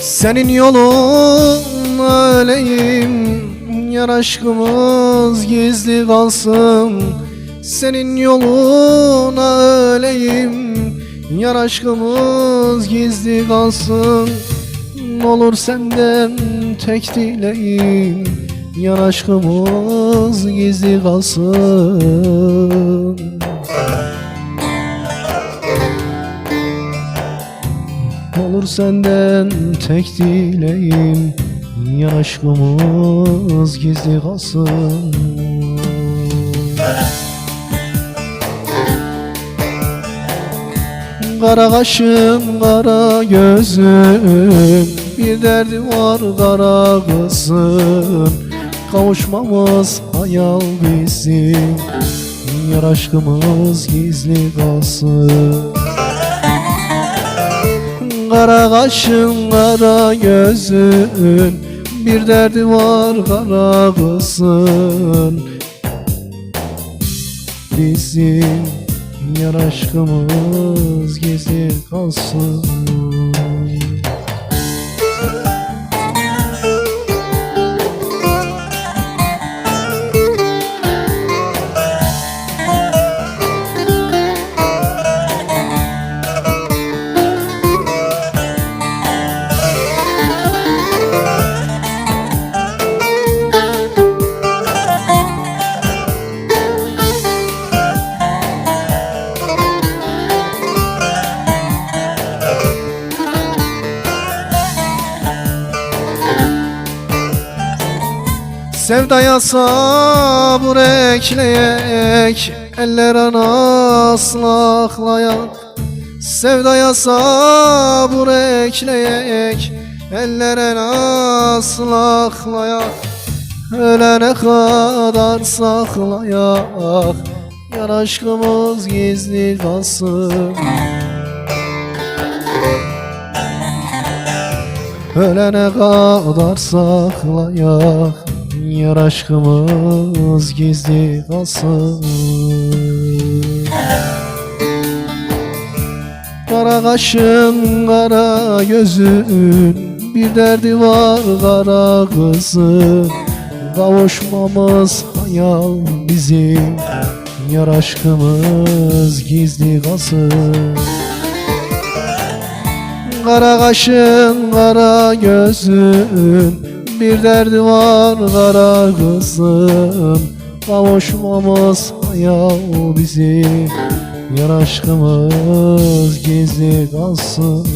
Senin yolun öleyim Yar aşkımız gizli kalsın. Senin yoluna öleyim Yar aşkımız gizli kalsın. Olur senden tek dileğim Yar aşkımız gizli kalsın Olur senden tek dileğim. Aşkımız gizli kalsın? Kara kaşım, kara gözüm. Bir derdi var kara kızım. Kavuşmamız hayal bizim. Yar aşkımız gizli kalsın Kara kaşın kara gözün Bir derdi var kara kızın. Bizim yar aşkımız gizli kalsın Sevdaya sabır ekleyek Eller aslaklayak Sevdaya sabır ekleyek Ellere aslaklayak Ölene kadar saklayak Yar aşkımız gizli kalsın. Ölene kadar saklayak Yar aşkımız gizli kalsın. Kara kaşın kara gözün Bir derdi var kara kızın. Kavuşmamız hayal bizim Yar aşkımız gizli kalsın. Kara kaşın kara gözün Bir derdi var kara kızım Kavuşmamız hayal bizim Yar aşkımız gizli kalsın